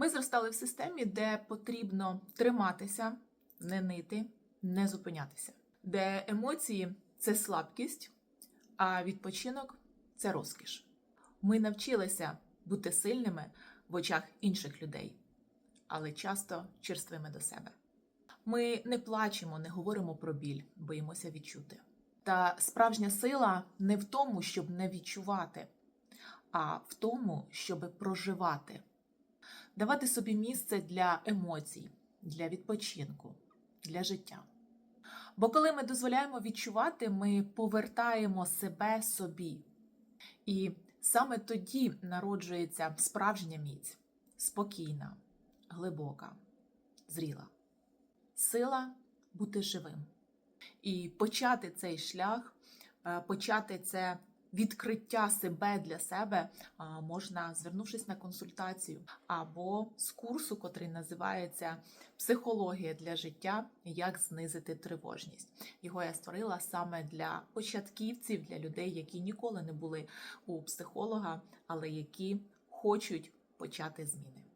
Ми зростали в системі, де потрібно триматися, не нити, не зупинятися, де емоції це слабкість, а відпочинок це розкіш. Ми навчилися бути сильними в очах інших людей, але часто черствими до себе. Ми не плачемо, не говоримо про біль, боїмося відчути. Та справжня сила не в тому, щоб не відчувати, а в тому, щоб проживати, давати собі місце для емоцій, для відпочинку, для життя. Бо коли ми дозволяємо відчувати, ми повертаємо себе собі. І саме тоді народжується справжня міць, спокійна, глибока, зріла. Сила бути живим. І почати цей шлях, е, почати це відкриття себе для себе можна, звернувшись на консультацію, або з курсу, котрий називається Психологія для життя, як знизити тривожність. Його я створила саме для початківців, для людей, які ніколи не були у психолога, але які хочуть почати зміни.